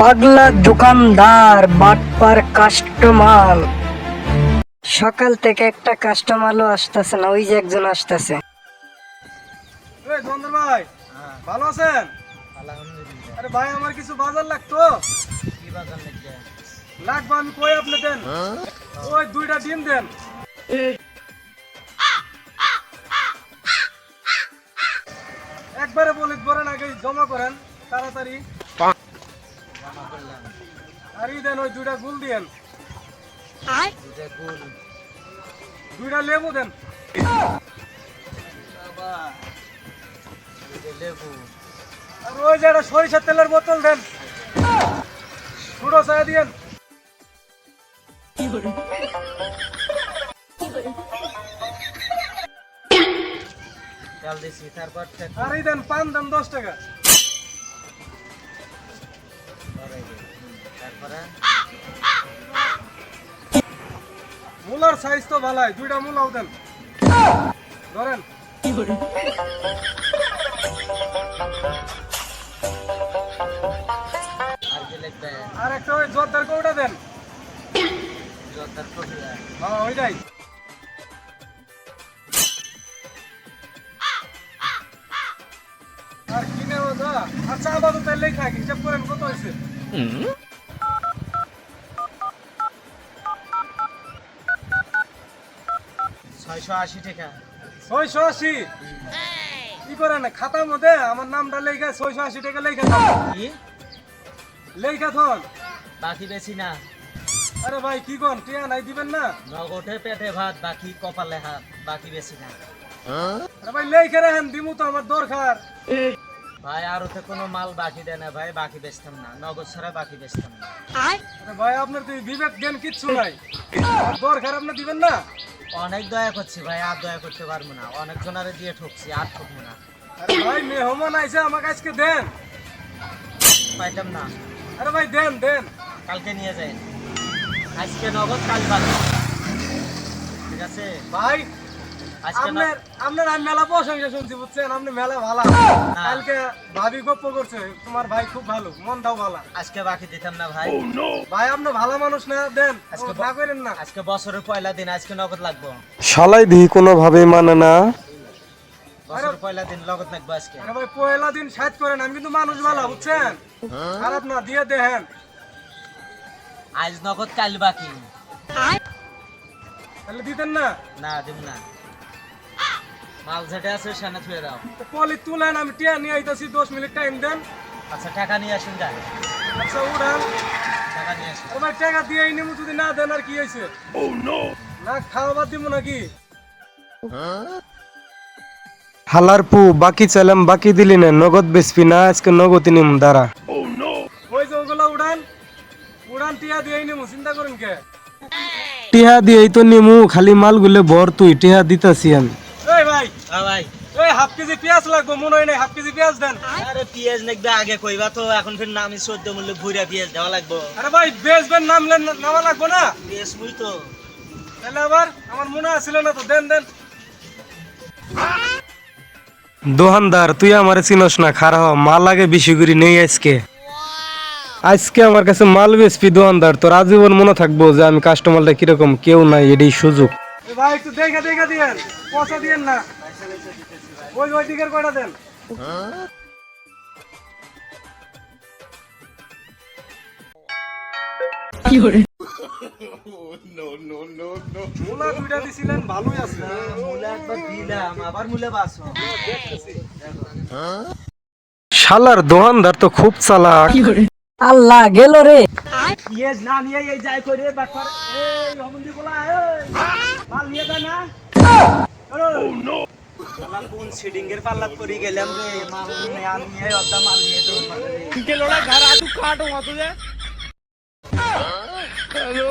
পাগলা দোকানদার বাটপার কাস্টমার সকাল থেকে একটা কাস্টমারও আসতেছে না ওই যে একজন আসতেছে। ভাই ভালো আছেন? আরে ভাই আমার কিছু বাজার লাগতো? লাগবে? আমি কই আপনি দেন? ওই দুইটা ডিম দেন। একবারে বলি করেন আগে জমা করেন তাড়াতাড়ি। আর দেন ওই দুইটা গুল দিয়েন। দুইটা লেবু দেন। আর ওই যে একটা সরিষার তেলের বোতল দেন। ছোট চায় দিয়েন। তারপর আর এই দেন পান দেন দশ টাকা। মূলার সাইজ তো ভালাই, দুইটা মূলাও দেন। ধরেন। আর একটা ওই জোরদার কৌটা দেন। হ্যাঁ ওইটাই। আর কিনে চা বাবু তাই লেখা হিসাব করেন, কত হয়েছে? ছয়শো আশি টাকা। ছয়শো আশি? কি করেন? খাতার মধ্যে আমার নামটা লেখা ছয়শো আশি টাকা লেখা কি? লেখা থন বাকি বেশি না। আরে ভাই কি কোন? টিয়া নাই দিবেন না? নগদে পেটে ভাত বাকি কপালে হাত বাকি বেশি না। আরে ভাই লেখে রাখেন দিমু তো আমার দরকার। ভাই আর ওতে কোনো মাল বাকি দেয় না ভাই বাকি বেচতাম না। নগদ ছাড়া বাকি বেচতাম না। আরে ভাই আপনার তো বিবেক জ্ঞান কিচ্ছু নাই। আমার খারাপ না দিবেন না? অনেক দয়া করছি ভাই আর দয়া করতে পারব না। অনেক জনারে দিয়ে ঠকছি আর ঠকবো না। আরে ভাই মেহমান আইছে আমাকে আজকে দেন। পাইতাম না। আরে ভাই দেন দেন। কালকে নিয়ে যাই। আজকে নগদ কাল বাকি। ঠিক আছে? ভাই আপনার আপনার আমি মেলা প্রশংসা শুনছি বুঝছেন? আপনি মেলা ভালো। কালকে ভাবি গপ্প করছে তোমার ভাই খুব ভালো মনটাও ভালো। আজকে বাকি দিতাম না ভাই। ভাই আপনি ভালো মানুষ না দেন আজকে না করেন না। আজকে বছরের পয়লা দিন আজকে নগদ লাগবো। শালাই দিহি কোনোভাবে মানে না। বছরের পয়লা দিন নগদ লাগবো আজকে। আরে ভাই পয়লা দিন সাজ করেন আমি কিন্তু মানুষ ভালো বুঝছেন? খারাপ না দিয়ে দেন। আজ নগদ কাল বাকি। তাহলে দিতেন না? না দিব না। মাল যেটা আছে থুয়ে দাও। পলি তুলেন আমি টিয়া নিয়ে আইতাছি দশ মিনিট টাইম দেন। আচ্ছা টাকা নিয়ে আসুন যান আচ্ছা উঠান। টাকা নিয়ে আসুন। ও ভাই টাকা দিয়ে নিমু যদি না দেন আর কি হয়েছে? না খাওয়া বাদ দিব নাকি? হালার পু বাকি চাইলাম বাকি দিলি না নগদ বেচবি না আজকে নগদ নিম দাঁড়া। ওই যে ওগুলো উড়ান উড়ান টিয়া দিয়ে নিমু চিন্তা করেন কে? টিহা দিয়েই তো নিমু খালি মাল গুলে ভর তুই টিহা দিতাছি আমি। ভাই। হ্যাঁ এই হাফ কেজি পেঁয়াজ লাগবে মনে হয় নাই হাফ কেজি পেঁয়াজ দেন। আরে পেঁয়াজ লাগবে আগে কইবা তো এখন ফির নামি চোদ্দ মূল্য ভুইরা পেঁয়াজ দেওয়া লাগবো। আরে ভাই বেচবেন নামলে নামা লাগবো না। পেঁয়াজ তো। তাহলে আবার আমার মনে আসছিল না তো দেন দেন। দোহানদার তুই আমারে চিনস না খারা হ মাল আগে বেশি করে নেই আজকে। আজকে আমার কাছে মাল বেচবি দোকানদার তোর আজীবন মনে থাকব যে আমি কাস্টমারটা কীরকম কেউ নাই এটাই সুযোগ। ভাই একটু দেখে দেখে দিয়েন পয়সা দিয়েন না। ওই ওই দিকের কয়টা দেন? মূলা দুইটা দিছিলেন ভালোই আছে। মূলে একবার দিলাম আবার মূলে বাসো। শালার দোকানদার তো খুব চালাক। আল্লাহ গেল রে। না নিয়ে এই যাই করে বাকর এই হমন্দি বলা এই মাল নিয়ে যায় না। শালা কোন সিডিং এর পাল্লাত পড়ি গেলাম রে মাল নিয়ে আমি এই অর্ধা মাল নিয়ে দৌড় মারে রে। के लोड़ा घर आ तू काटो वहां तुझे हेलो